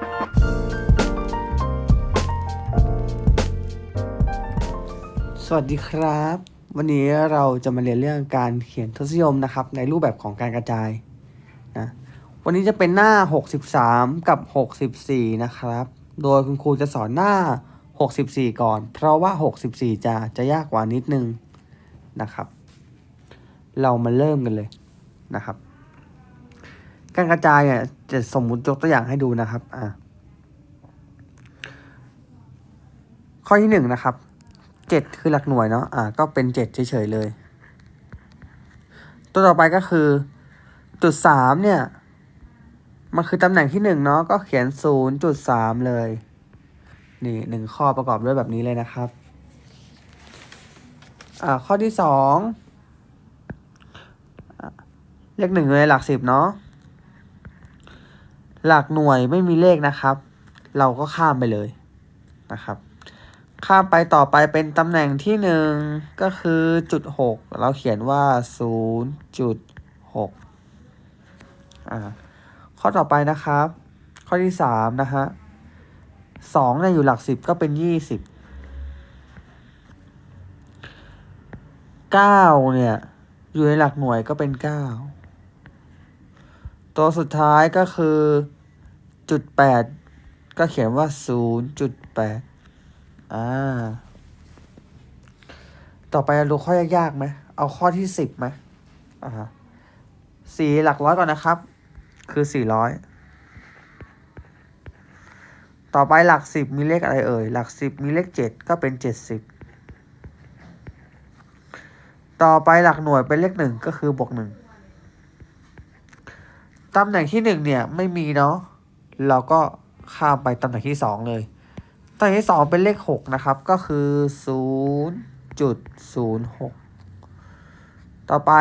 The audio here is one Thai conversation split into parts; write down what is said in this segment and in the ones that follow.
สวัสดีครับ วันนี้เราจะมาเรียนเรื่องการเขียนทศนิยมนะครับ ในรูปแบบของการกระจายนะวันนี้จะเป็นหน้า 63 กับ 64 นะครับ โดยคุณครูจะสอนหน้า 64 ก่อน เพราะว่า 64 จะจะยากกว่านิดนึงนะครับ เรามาเริ่มกันเลยนะครับ การกระจายเนี่ยจะสมมุติยกตัวอย่างให้ดูนะครับอะข้อที่หนึ่งนะครับเจ็ดคือหลักหน่วยเนาะอ่าก็เป็นเจ็ดเฉยๆเลย ตัวต่อไปก็คือ จุดสามเนี่ยมันคือตำแหน่งที่หนึ่งเนาะก็เขียนศูนย์จุดสามเลยนี่หนึ่งข้อประกอบด้วยแบบนี้เลยนะครับอ่าข้อที่สองเลขหนึ่งอยู่ในหลักสิบเนาะ หลักหน่วยไม่มีเลขนะครับ เราก็ข้ามไปเลยนะครับ ข้ามไปต่อไปเป็นตำแหน่งที่หนึ่งก็คือจุดหกเราเขียนว่าศูนย์จุดหกอ่าข้อต่อไปนะครับ ข้อที่สามนะฮะสองเนี่ยอยู่หลักสิบก็เป็นยี่สิบเก้าเนี่ย อยู่ในหลักหน่วยก็เป็นเก้า ตัวสุดท้ายก็คือจุดแปดก็เขียนว่าศูนย์จุดแปดอ่า ต่อไปราดูข้อยากๆไหม เอาข้อที่สิบไหมอ่าสี่หลักร้อยก่อนนะครับ คือสี่ร้อยต่อไปหลักสิบมีเลขอะไรเอ่ย หลักสิบมีเลขเจ็ดก็เป็นเจ็ดสิบต่อไปหลักหน่วยเป็นเลขหนึ่งก็คือบวกหนึ่ง ตำแหน่งที่หนึ่งเนี่ยไม่มีเนาะเราก็ข้ามไปตำแหน่งที่สองเลยตำแหน่งที่สองเป็นเลขหกนะครับก็คือศูนย์จุดศูนย์หกต่อไป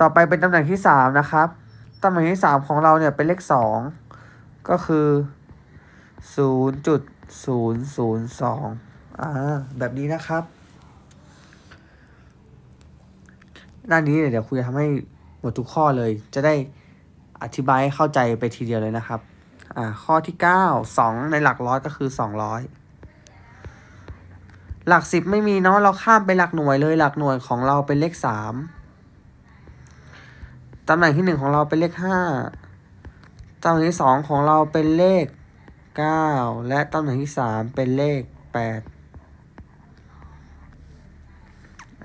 ต่อไปเป็นตำแหน่งที่สามนะครับตำแหน่งที่สามของเราเนี่ยเป็นเลขสองก็คือศูนย์จุดศูนย์ศูนย์สองอ่าแบบนี้นะครับ ด้านนี้เนี่ยเดี๋ยวครูจะทำให้หมดทุกข้อเลย จะได้อธิบายให้เข้าใจไปทีเดียวเลยนะครับ อ่า ข้อที่เก้าสองในหลักร้อยก็คือสองร้อยหลักสิบไม่มีเนาะเราข้ามไปหลักหน่วยเลยหลักหน่วยของเราเป็นเลขสามตำแหน่งที่หนึ่งของเราเป็นเลขห้าตำแหน่งที่สองของเราเป็นเลขเก้าและตำแหน่งที่สามเป็นเลขแปด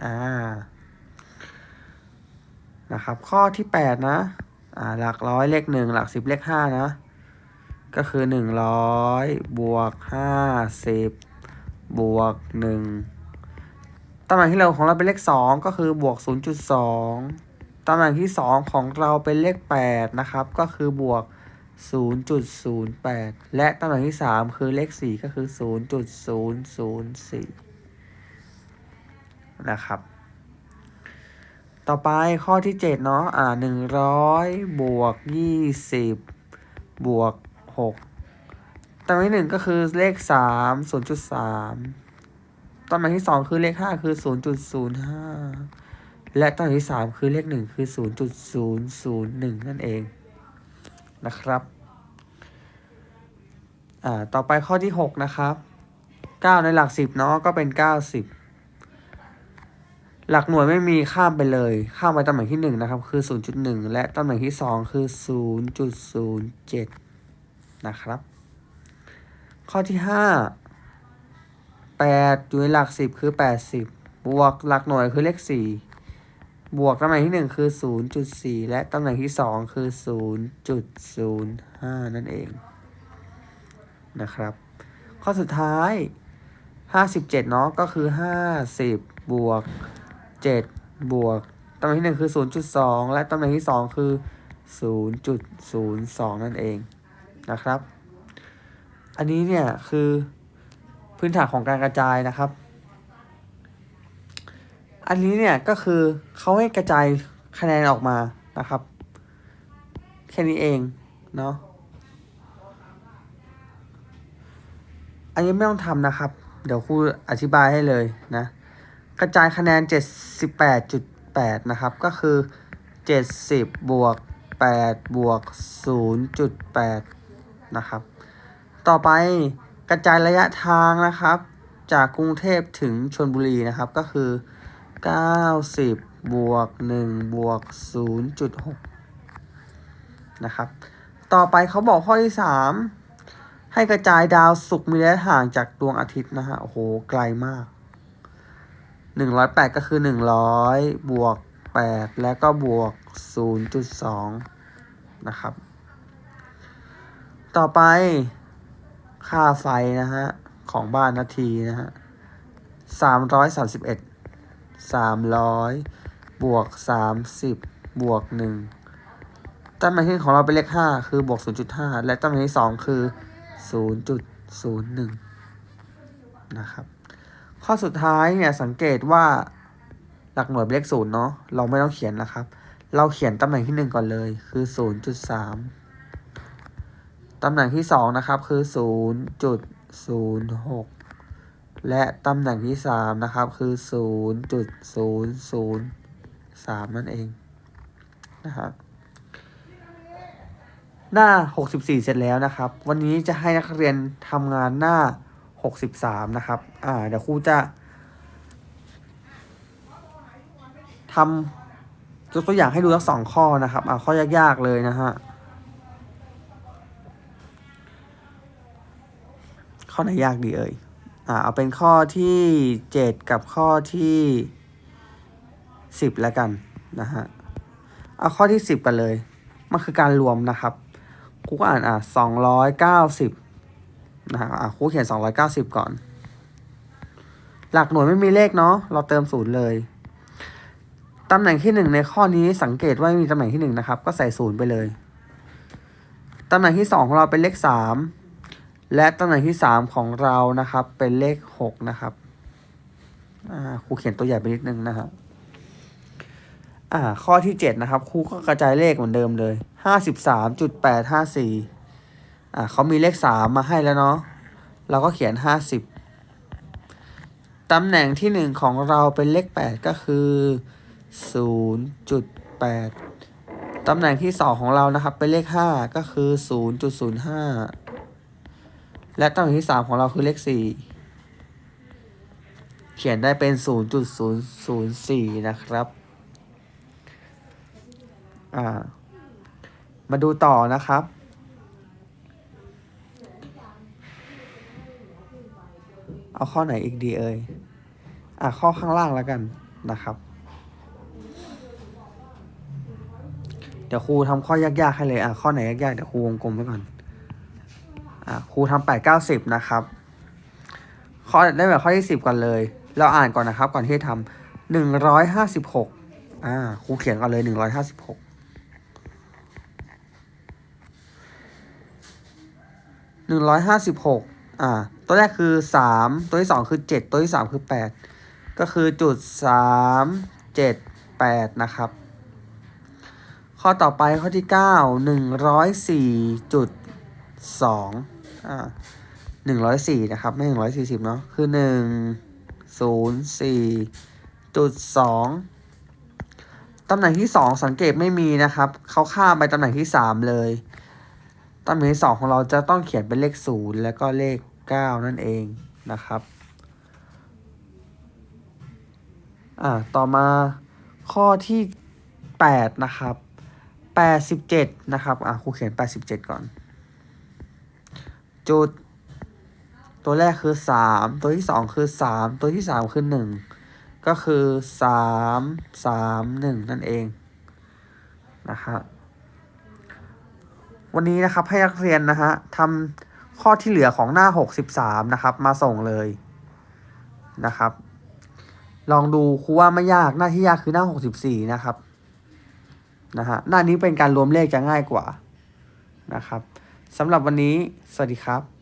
อ่า นะครับ ข้อที่แปดนะอ่าหลักร้อยเลขหนึ่งหลักสิบเลขห้านะ ก็คือหนึ่งร้อยบวกห้าสิบบวกหนึ่งตำแหน่งที่เราของเราเป็นเลขสองก็คือบวกศูนย์จุดสองตำแหน่งที่สองของเราเป็นเลขแปดนะครับ ก็คือบวกศูนย์จุดศูนย์แปดและตำแหน่งที่สามคือเลขสี่ก็คือศูนย์จุดศูนย์ศูนย์สี่นะครับ ต่อไปข้อที่เจ็ดเนาะอ่าหนึ่งร้อยบวกยี่สิบบวกหกตำแหน่งที่หนึ่งก็คือเลขสามศูนย์จุดสามตำแหน่งที่สองคือเลขห้าคือศูนย์จุดศูนย์ห้าและตำแหน่งที่สามคือเลขหนึ่งคือศูนย์จุดศูนย์ศูนย์หนึ่งนั่นเองนะครับอ่าต่อไปข้อที่หกนะครับเก้าในหลักสิบเนาะก็เป็นเก้าสิบ หลักหน่วยไม่มีข้ามไปเลย ข้ามไปตำแหน่งที่หนึ่งนะครับคือ 0.1 และตำแหน่งที่สองคือ 0.07 นะครับ ข้อที่ห้า8อยู่ในหลักสิบคือ 80 บวกหลักหน่วยคือเลข 4 บวกตำแหน่งที่หนึ่งคือ 0.4 และตำแหน่งที่สองคือ 0.05 นั่นเองนะครับ ข้อสุดท้าย 57 เนาะก็คือ 50 บวก 7 บวกตำแหน่งที่หนึ่งคือ 0.2 และตำแหน่งที่สองคือ 0.02 นั่นเองนะครับ อันนี้เนี่ยคือพื้นฐานของการกระจายนะครับ อันนี้เนี่ยก็คือเขาให้กระจายคะแนนออกมานะครับ แค่นี้เองเนาะ อันนี้ไม่ต้องทำนะครับ เดี๋ยวครูอธิบายให้เลยนะ กระจายคะแนน 78.8 นะครับ ก็คือ 70 บวก 8 บวก 0.8 นะครับ ต่อไปกระจายระยะทางนะครับ จากกรุงเทพถึงชลบุรีนะครับ ก็คือ 90 บวก 1 บวก 0.6 นะครับ ต่อไปเขาบอกข้อที่ 3 ให้กระจายดาวศุกร์มีระยะห่างจากดวงอาทิตย์นะฮะ โอ้โห ไกลมาก หนึ่งร้อยแปดก็คือหนึ่งร้อยบวกแปดแล้วก็บวกศูนย์จุดสองนะครับ ต่อไปค่าไฟนะฮะ ของบ้านนาทีนะฮะสามร้อยสามสิบเอ็ดสามร้อยบวกสามสิบบวกหนึ่งต้แหน่งที่ของเราเป็นเลขห้าคือบวกศูนย์จุดห้าและต้แหน่งที่สองคือศูนย์จุดศูนย์หนึ่งนะครับ ข้อสุดท้ายเนี่ยสังเกตว่าหลักหน่วยเป็นเลขศูนย์เนาะเราไม่ต้องเขียนนะครับ เราเขียนตำแหน่งที่หนึ่งก่อนเลย คือศูนย์จุดสามตำแหน่งที่สองนะครับ คือศูนย์จุดศูนย์หกและตำแหน่งที่สามนะครับ คือศูนย์จุดศูนย์ศูนย์สามนั่นเองนะครับหน้าหกสิบสี่เสร็จแล้วนะครับ วันนี้จะให้นักเรียนทำงานหน้า หกสิบสามนะครับ อ่า เดี๋ยวครูจะทำยกตัวอย่างให้ดูทั้งสองข้อนะครับ อ่าข้อยากๆเลยนะฮะ ข้อไหนยากดีเอ่ย อ่า เอาเป็นข้อที่เจ็ดกับข้อที่สิบแล้วกันนะฮะ เอาข้อที่สิบกันเลย มันคือการรวมนะครับครูก็อ่านอะสองร้อยเก้าสิบ นะครับอะคู่เขียน 290 ก่อน หลักหน่วยไม่มีเลขเนาะเราเติมศูนย์เลยตำแหน่งที่ 1 ในข้อนี้สังเกตว่ามีตำแหน่งที่ 1 นะครับ ก็ใส่ศูนย์ไปเลย ตำแหน่งที่ 2 ของเราเป็นเลข 3 และตำแหน่งที่ 3 ของเรานะครับ เป็นเลข 6 นะครับครูเขียนตัวใหญ่ไปนิดนึงนะครับข้อที่ 7 นะครับครูก็กระจายเลขเหมือนเดิมเลย 53.854 อ่าเขามีเลขสามมาให้แล้วเนาะเราก็เขียนห้าสิบตำแหน่งที่หนึ่งของเราเป็นเลขแปดก็คือศูนย์จุดแปดตำแหน่งที่สองของเรานะครับเป็นเลขห้าก็คือศูนย์จุดศูนย์ห้าและตำแหน่งที่สามของเราคือเลขสี่เขียนได้เป็นศูนย์จุดศูนย์ศูนย์สี่นะครับ อ่า มาดูต่อนะครับ เอาข้อไหนอีกดีเอ่ยอะข้อข้างล่างแล้วกันนะครับ เดี๋ยวครูทำข้อยากๆให้เลยอะข้อไหนยากๆเดี๋ยวครูวงกลมไว้ก่อนอะครูทำแปดเก้าสิบนะครับ ข้อได้แบบข้อที่สิบก่อนเลย เราอ่านก่อนนะครับ ก่อนที่จะทำหนึ่งร้อยห้าสิบหกอ่าครูเขียนก่อนเลยหนึ่งร้อยห้าสิบหกหนึ่งร้อยห้าสิบหกอ่า ตัวแรกคือสามตัวที่สองคือเจ็ดตัวที่สามคือแปดก็คือจุดสามเจ็ดแปดนะครับ ข้อต่อไปข้อที่เก้าหนึ่งร้อยสี่จุดสองอ่าหนึ่งร้อยสี่นะครับ ไม่หนึ่งร้อยสี่สิบเนาะคือหนึ่งศูนย์สี่จุดสองตำแหน่งที่สองสังเกตไม่มีนะครับเขาข้ามไปตำแหน่งที่สามเลยตำแหน่งที่สองของเราจะต้องเขียนเป็นเลขศูนย์แล้วก็เลข เก้านั่นเองนะครับ อ่า ต่อมาข้อที่แปดนะครับแปดสิบเจ็ดนะครับ อ่าครูเขียนแปดสิบเจ็ดก่อน จุด ตัวแรกคือสามตัวที่สองคือสามตัวที่สามคือหนึ่งก็คือสามสามหนึ่งนั่นเองนะครับวันนี้นะครับให้นักเรียนนะฮะทำ ข้อที่เหลือของหน้า 63 นะครับ มาส่งเลยนะครับ ลองดูครูว่าไม่ยากหน้าที่ยากคือหน้า 64 นะครับนะฮะหน้านี้เป็นการรวมเลขจะง่ายกว่านะครับสำหรับวันนี้ สวัสดีครับ